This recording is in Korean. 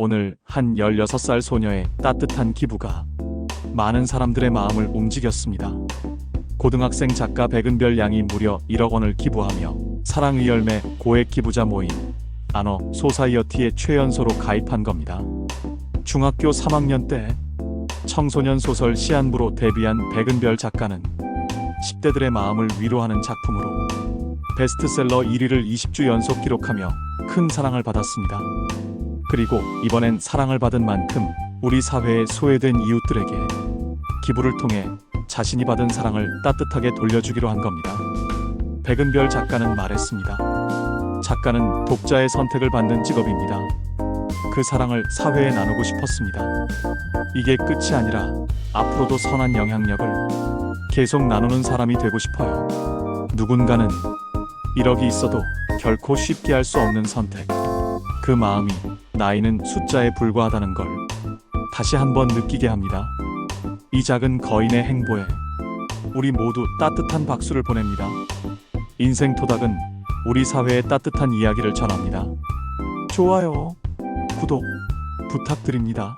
오늘 한 16살 소녀의 따뜻한 기부가 많은 사람들의 마음을 움직였습니다. 고등학생 작가 백은별 양이 무려 1억 원을 기부하며 사랑의 열매 고액 기부자 모임 아너 소사이어티의 최연소로 가입한 겁니다. 중학교 3학년 때 청소년 소설 시안부로 데뷔한 백은별 작가는 10대들의 마음을 위로하는 작품으로 베스트셀러 1위를 20주 연속 기록하며 큰 사랑을 받았습니다. 그리고 이번엔 사랑을 받은 만큼 우리 사회의 소외된 이웃들에게 기부를 통해 자신이 받은 사랑을 따뜻하게 돌려주기로 한 겁니다. 백은별 작가는 말했습니다. 작가는 독자의 선택을 받는 직업입니다. 그 사랑을 사회에 나누고 싶었습니다. 이게 끝이 아니라 앞으로도 선한 영향력을 계속 나누는 사람이 되고 싶어요. 누군가는 1억이 있어도 결코 쉽게 할 수 없는 선택. 그 마음이 나이는 숫자에 불과하다는 걸 다시 한번 느끼게 합니다. 이 작은 거인의 행보에 우리 모두 따뜻한 박수를 보냅니다. 인생 토닥은 우리 사회의 따뜻한 이야기를 전합니다. 좋아요, 구독 부탁드립니다.